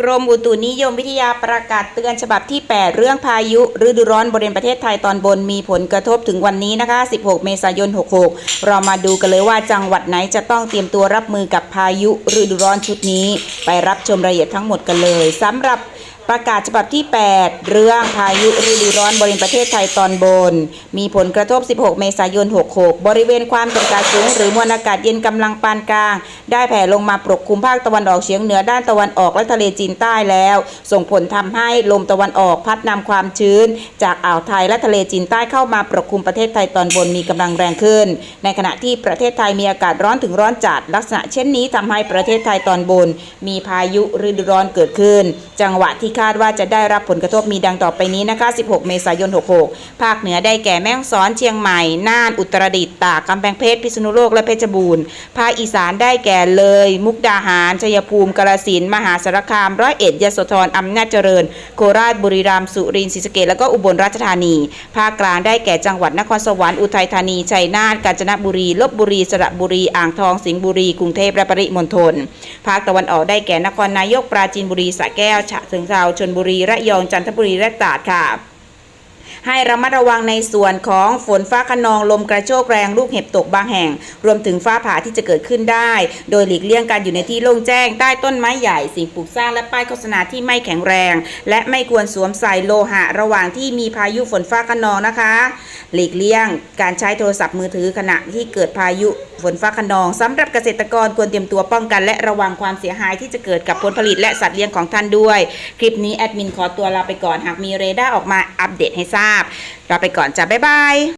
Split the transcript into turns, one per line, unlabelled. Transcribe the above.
กรมอุตุนิยมวิทยาประกาศเตือนฉบับที่ 8 เรื่องพายุฤดูร้อนบริเวณประเทศไทยตอนบนมีผลกระทบถึงวันนี้นะคะ 16 เมษายน 66 เรามาดูกันเลยว่าจังหวัดไหนจะต้องเตรียมตัวรับมือกับพายุฤดูร้อนชุดนี้ ไปรับชมรายละเอียดทั้งหมดกันเลยสำหรับ ประกาศฉบับที่ 8 เรื่องพายุฤดูร้อนบริเวณประเทศไทยตอนบน มีผลกระทบ 16 เมษายน 66 บริเวณความกดอากาศสูง หรือมวลอากาศเย็นกำลังปานกลาง ได้แผ่ลงมาปกคลุมภาคตะวันออกเฉียงเหนือด้านตะวันออกและทะเลจีนใต้แล้ว ส่งผลทำให้ลมตะวันออกพัดนำความชื้น จากอ่าวไทยและทะเลจีนใต้เข้ามาปกคลุมประเทศไทยตอนบนมีกำลังแรงขึ้น ในขณะที่ประเทศไทยมีอากาศร้อนถึงร้อนจัด ลักษณะเช่นนี้ทำให้ประเทศไทยตอนบน มีพายุฤดูร้อนเกิดขึ้น จังหวะที่คาดว่าจะได้รับผลกระทบมีดังต่อไปนี้นะคะ 16 เมษายน 66 ภาคเหนือได้แก่แม่ฮ่องสอนเชียงใหม่ น่าน อุตรดิตถ์ ตาก กำแพงเพชร พิษณุโลก และเพชรบูรณ์ ภาคอีสานได้แก่เลย มุกดาหาร ชัยภูมิกาฬสินธุ์ มหาสารคาม ร้อยเอ็ด ยโสธร อำนาจเจริญ โคราช บุรีรัมย์ สุรินทร์ ศรีสะเกษแล้วก็อุบลราชธานี ภาคกลางได้แก่จังหวัดนครสวรรค์ อุทัยธานี ชัยนาท กาญจนบุรี ลบบุรี สระบุรี อ่างทอง สิงห์บุรี กรุงเทพ และปริมณฑล ภาคตะวันออกได้แก่นครนายก ปราจีนบุรี สระแก้ว ฉะเชิงเทราชนบุรีระยองจันทบุรีและตราดค่ะ ให้ระมัดระวังในส่วนของฝนฟ้าขนองลมกระโชกแรงลูกเห็บตกบางแห่ง รวมถึงฟ้าผ่าที่จะเกิดขึ้นได้ โดยหลีกเลี่ยงการอยู่ในที่โล่งแจ้งใต้ต้นไม้ใหญ่สิ่งปลูกสร้างและป้ายโฆษณาที่ไม่แข็งแรง และไม่ควรสวมใส่โลหะ ระหว่างที่มีพายุฝนฟ้าขนองนะคะ หลีกเลี่ยงการใช้โทรศัพท์มือถือขณะที่เกิดพายุฝนฟ้าขนองสำหรับเกษตรกรควรเตรียมตัวป้องกัน และระวังความเสียหายที่จะเกิดกับผลผลิตและสัตว์เลี้ยงของท่านด้วย คลิปนี้แอดมินขอตัวลาไปก่อนหากมีเรดาร์ออกมาอัปเดตให้ทราบลาไปก่อนจ้าบ๊ายบาย